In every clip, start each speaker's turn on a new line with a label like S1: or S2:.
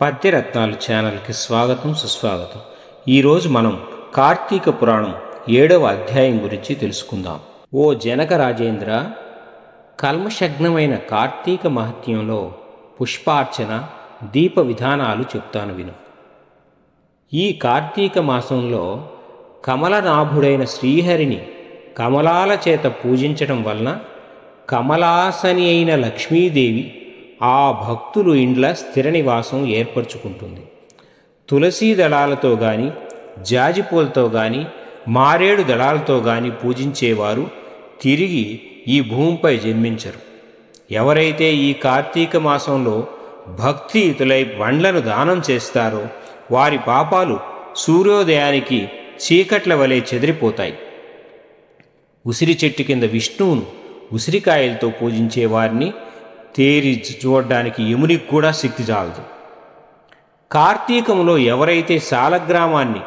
S1: పద్యరత్నాలు ఛానల్కి స్వాగతం సుస్వాగతం. ఈరోజు మనం కార్తీక పురాణం ఏడవ అధ్యాయం గురించి తెలుసుకుందాం. ఓ జనక రాజేంద్ర కల్మషగ్నమైన కార్తీక మహత్యంలో పుష్పార్చన దీప విధానాలు చెప్తాను విను. ఈ కార్తీక మాసంలో కమలనాభుడైన శ్రీహరిని కమలాల చేత పూజించడం వలన కమలాసని అయిన లక్ష్మీదేవి ఆ భక్తులు ఇండ్ల స్థిర నివాసం ఏర్పరచుకుంటుంది. తులసీ దళాలతో గాని జాజిపూలతో గాని మారేడు దళాలతో గాని పూజించేవారు తిరిగి ఈ భూమిపై జన్మించరు. ఎవరైతే ఈ కార్తీక మాసంలో భక్తియుతులై బండ్లను దానం చేస్తారో వారి పాపాలు సూర్యోదయానికి చీకట్ల వలె చెదిరిపోతాయి. ఉసిరి చెట్టు కింద విష్ణువును ఉసిరికాయలతో పూజించే వారిని తేరి చూడడానికి యమునికి కూడా శక్తి చాలదు. కార్తీకంలో ఎవరైతే సాలగ్రామాన్ని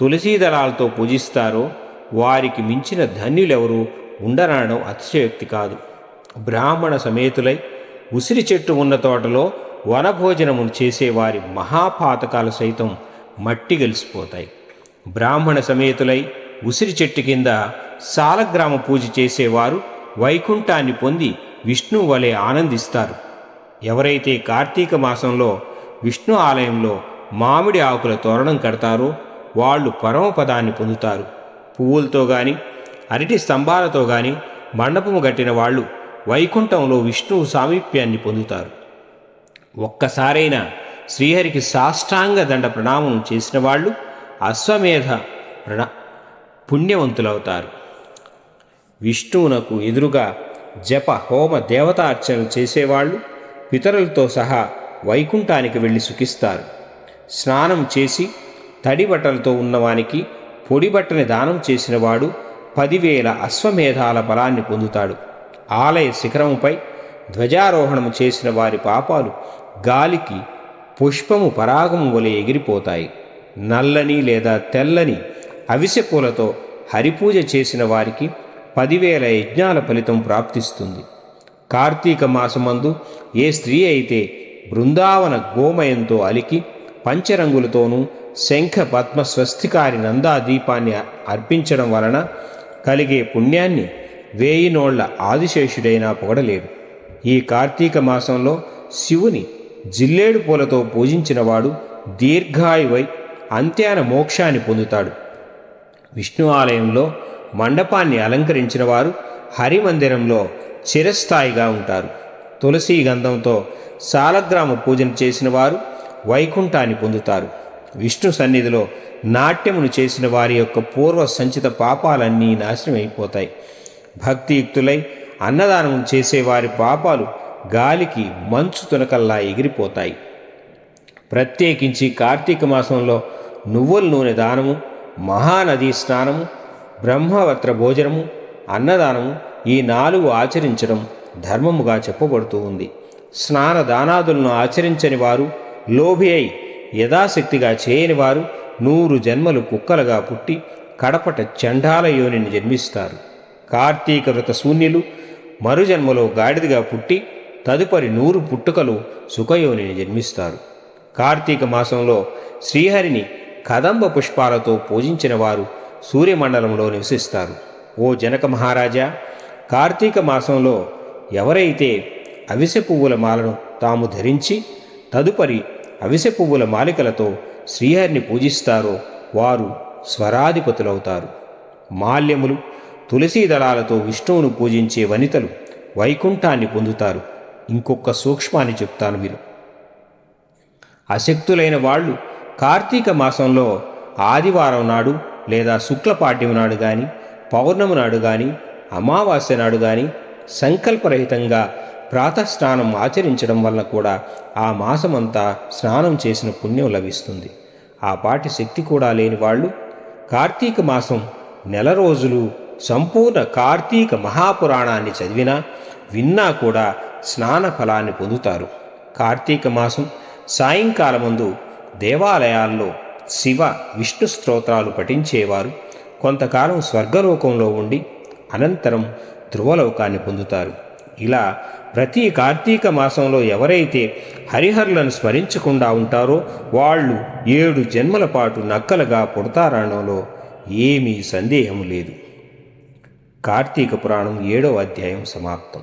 S1: తులసీ దళాలతో పూజిస్తారో వారికి మించిన ధన్యులెవరూ ఉండనడం అతిశయోక్తి కాదు. బ్రాహ్మణ సమేతులై ఉసిరి చెట్టు ఉన్న తోటలో వనభోజనమును చేసేవారి మహాపాతకాలు సైతం మట్టి గెలిసిపోతాయి. బ్రాహ్మణ సమేతులై ఉసిరి చెట్టు కింద సాలగ్రామ పూజ చేసేవారు వైకుంఠాన్ని పొంది విష్ణు వలె ఆనందిస్తారు. ఎవరైతే కార్తీక మాసంలో విష్ణు ఆలయంలో మామిడి ఆకుల తోరణం కడతారో వాళ్ళు పరమపదాన్ని పొందుతారు. పువ్వులతో గాని అరటి స్తంభాలతో గాని మండపము కట్టిన వాళ్ళు వైకుంఠంలో విష్ణువు సామీప్యాన్ని పొందుతారు. ఒక్కసారైనా శ్రీహరికి సాష్టాంగ దండ ప్రణామం చేసిన వాళ్ళు అశ్వమేధ ప్రణా పుణ్యవంతులవుతారు. విష్ణువునకు ఎదురుగా జప హోమ దేవతార్చనలు చేసేవాళ్ళు పితరులతో సహా వైకుంఠానికి వెళ్ళి సుఖిస్తారు. స్నానం చేసి తడి బట్టలతో ఉన్నవానికి పొడి బట్టని దానం చేసినవాడు పదివేల అశ్వమేధాల బలాన్ని పొందుతాడు. ఆలయ శిఖరముపై ధ్వజారోహణము చేసిన వారి పాపాలు గాలికి పుష్పము పరాగము వలె ఎగిరిపోతాయి. నల్లని లేదా తెల్లని అవిసె పూలతో హరిపూజ చేసిన వారికి పదివేల యజ్ఞాల ఫలితం ప్రాప్తిస్తుంది. కార్తీక మాసమందు ఏ స్త్రీ అయితే బృందావన గోమయంతో అలికి పంచరంగులతోనూ శంఖ పద్మ స్వస్తికారి నందా దీపాన్ని అర్పించడం వలన కలిగే పుణ్యాన్ని వేయి నోళ్ళ ఆదిశేషుడైనా పొగడలేడు. ఈ కార్తీక మాసంలో శివుని జిల్లేడు పూలతో పూజించినవాడు దీర్ఘాయువై అంత్యాన మోక్షాన్ని పొందుతాడు. విష్ణు ఆలయంలో మండపాన్ని అలంకరించిన వారు హరిమందిరంలో చిరస్థాయిగా ఉంటారు. తులసీ గంధంతో సాలగ్రామ పూజను చేసిన వారు వైకుంఠాన్ని పొందుతారు. విష్ణు సన్నిధిలో నాట్యమును చేసిన వారి యొక్క పూర్వ సంచిత పాపాలన్నీ నాశనమైపోతాయి. భక్తియుక్తులై అన్నదానం చేసేవారి పాపాలు గాలికి మంచు తునకల్లా ఎగిరిపోతాయి. ప్రత్యేకించి కార్తీక మాసంలో నువ్వుల నూనె దానము మహానదీ స్నానము బ్రహ్మవత్ర భోజనము అన్నదానము ఈ నాలుగు ఆచరించడం ధర్మముగా చెప్పబడుతూ ఉంది. స్నాన దానాదులను ఆచరించని వారు లోభి అయి యథాశక్తిగా చేయని వారు నూరు జన్మలు కుక్కలుగా పుట్టి కడపట చండాల యోనిని జన్మిస్తారు. కార్తీక వ్రత శూన్యులు మరుజన్మలో గాడిదగా పుట్టి తదుపరి నూరు పుట్టుకలు సుఖయోనిని జన్మిస్తారు. కార్తీక మాసంలో శ్రీహరిని కదంబ పుష్పాలతో పూజించిన వారు సూర్యమండలంలో నివసిస్తారు. ఓ జనక మహారాజా కార్తీక మాసంలో ఎవరైతే అవిసె పువ్వుల మాలను తాము ధరించి తదుపరి అవిసె పువ్వుల మాలికలతో శ్రీహరిని పూజిస్తారో వారు స్వరాధిపతులవుతారు. మాల్యములు తులసీ దళాలతో విష్ణువును పూజించే వనితలు వైకుంఠాన్ని పొందుతారు. ఇంకొక సూక్ష్మాన్ని చెప్తాను వీరు అశక్తులైన వాళ్ళు కార్తీక మాసంలో ఆదివారం నాడు లేదా శుక్లపాఠ్యం నాడు కానీ పౌర్ణమి నాడు కానీ అమావాస్య నాడు కానీ సంకల్పరహితంగా ప్రాతస్నానం ఆచరించడం వలన కూడా ఆ మాసమంతా స్నానం చేసిన పుణ్యం లభిస్తుంది. ఆ పాటి శక్తి కూడా లేని వాళ్ళు కార్తీక మాసం నెల రోజులు సంపూర్ణ కార్తీక మహాపురాణాన్ని చదివినా విన్నా కూడా స్నాన ఫలాన్ని పొందుతారు. కార్తీక మాసం సాయంకాలమందు దేవాలయాల్లో శివ విష్ణు స్తోత్రాలు పఠించేవారు. కొంతకాలం స్వర్గలోకంలో ఉండి అనంతరం ధ్రువలోకాన్ని పొందుతారు. ఇలా ప్రతి కార్తీక మాసంలో ఎవరైతే హరిహరులను స్మరించకుండా ఉంటారో వాళ్ళు ఏడు జన్మల పాటు నక్కలుగా పుడతారనడంలో ఏమీ సందేహం లేదు. కార్తీక పురాణం ఏడవ అధ్యాయం సమాప్తం.